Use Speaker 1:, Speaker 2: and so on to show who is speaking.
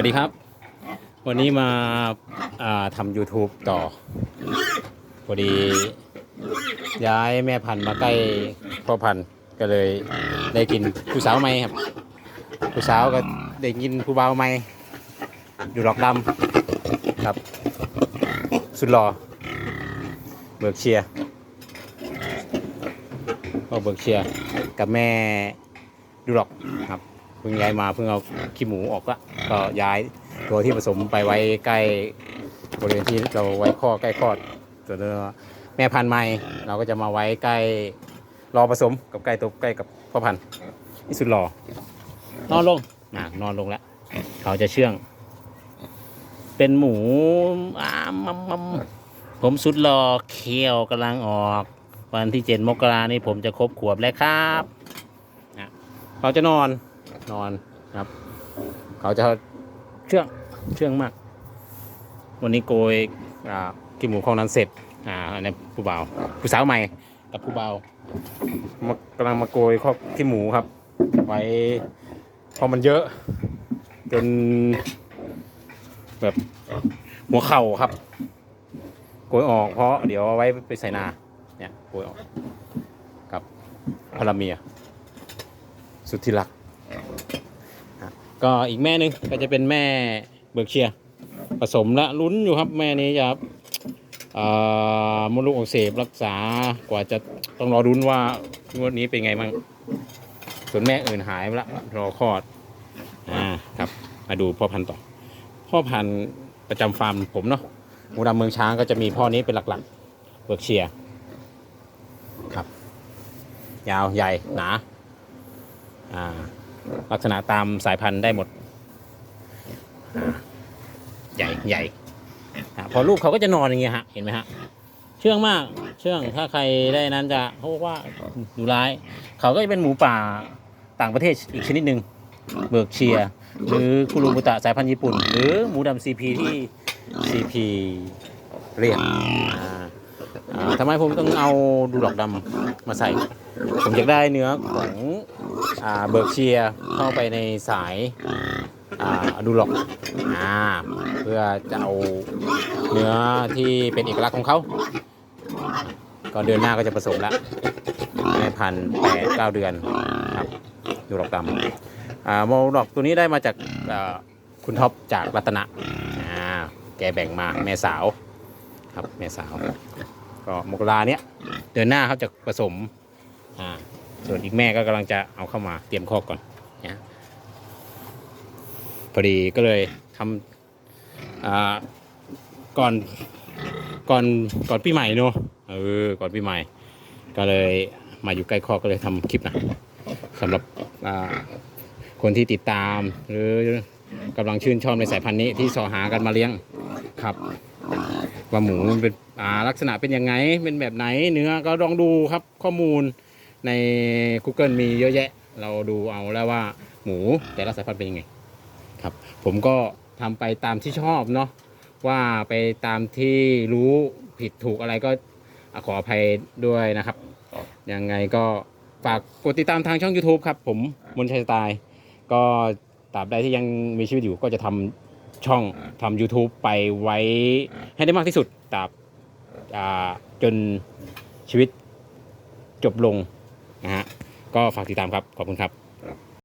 Speaker 1: วัสดีครับ วันนี้มาาทำ YouTube ต่อพอดีย้ายแม่พันธุ์มาใกล้พ่อพันธุ์ก็เลยได้กินผู้สาวใหม่ครับ ผู้สาวก็ได้กินผู้บ่าวใหม่อยู่หลอกดำครับ สุดหล่อเบิกเชียร์พ่อเบิกเชียร์กับแม่ดูหลอกครับ เพิ่งย้ายมาเพิ่งเอาขี้หมูออกละก็ย้ายตัวที่ผสมไปไว้ใกล้บริเวณที่เราไว้ข้อใกล้คลอดส่วนตัวแม่พันธุ์ใหม่เราก็จะมาไว้ใกล้รอผสมกับใกล้ตัวใกล้กับพ่อพันธุ์ที่สุดหล่อนอนลงนนอนลงแล้วเขาจะเชื่อง เป็นหมูอ่ามัมมัมผมสุดหล่อเคี้ยวกำลังออก วันที่เจ็ดมกรานี่ผมจะครบขวบแล้วครับเขาจะนอน นอนครับ เขาจะเชื่องเชื่องมาก วันนี้โกยกินหมูของนั้นเสร็จ อ่าอันนี้ผู้บ่าวผู้สาวใหม่กับผู้บ่าวมากำลังมาโกยข้อขี้หมูครับ ไว้พอมันเยอะ จน แบบหัวเข่าครับโกยออกเพราะเดี๋ยวไว้ไปใส่นาเนี่ยโกยออกกับพลเมีย สุดที่รัก ก็อีกแม่หนึ่งก็จะเป็นแม่เบิร์กเชียร์ผสมและลุ้นอยู่ครับแม่นี้จะมดลูกอักเสบรักษากว่าจะต้องรอรุ้นว่างวดนี้เป็นไงมั่งส่วนแม่อื่นหายไปละรอคลอดอ่าครับ มาดูพ่อพันธุ์ต่อ พ่อพันธุ์ประจำฟาร์มผมเนาะมูดำเมืองช้างก็จะมีพ่อนี้เป็นหลักๆเบิร์กเชียร์ครับ ยาวใหญ่หนาอ่า ลักษณะตามสายพันธุ์ได้หมดอ่าใหญ่ใหญ่อ่าพอลูกเขาก็จะนอนอย่างเงี้ยฮะเห็นไหมฮะเชื่องมากเชื่องถ้าใครได้นั้นจะเขาบอกว่าดูร้าย เขาก็จะเป็นหมูป่าต่างประเทศอีกชนิดหนึ่งเบิร์กเชียร์หรือคุรุบุตะสายพันธุ์ญี่ปุ่น หรือหมูดำซีพีที่ซีพีเรียกอ่าอ่า ทำไมผมต้องเอาดูหลอกดำมาใส่ ผมอยากได้เนื้อของอ่าเบิร์กเชียเข้าไปในสายอ่าดูหลอกอ่าเพื่อจะเอาเนื้อที่เป็นเอกลักษณ์ของเขาก็เดือนหน้าก็จะผสมแล้วแม่พันธุ์แปดเก้าเดือนครับดูหลอกดำอ่าโมดอกตัวนี้ได้มาจากคุณท็อปจากรัตนะอ่าแกแบ่งมาแม่สาวครับแม่สาว ก็มกราเนี้ยเดือนหน้าเขาจะผสมอ่าส่วนอีกแม่ก็กำลังจะเอาเข้ามาเตรียมคอกก่อนนะพอดีก็เลยทำอ่าก่อนก่อนก่อนปีใหม่เนอะเออก่อนปีใหม่ ก็เลยมาอยู่ใกล้คอกก็เลยทำคลิปนะสำหรับอ่าคนที่ติดตาม หรือกำลังชื่นชอบในสายพันธุ์นี้ที่สอหากันมาเลี้ยงครับ ว่าหมูมันเป็นอ่าลักษณะเป็นยังไงเป็นแบบไหนเนื้อก็ลองดูครับข้อมูลใน Google มีเยอะแยะ เราดูเอาแล้วว่าหมูแต่ละสายพันธุ์เป็นยังไงครับ ผมก็ทำไปตามที่ชอบเนาะว่าไปตามที่รู้ผิดถูกอะไรก็ขออภัยด้วยนะครับ ยังไงก็ฝากกดติดตามทางช่อง YouTube ครับ ผมมนชัยสไตล์ก็ตราบใดที่ยังมีชีวิตอยู่ก็จะทำ ช่องทำ YouTube ไปไว้ให้ได้มากที่สุดตราบจนชีวิตจบลงนะฮะก็ฝากติดตามครับ ขอบคุณครับ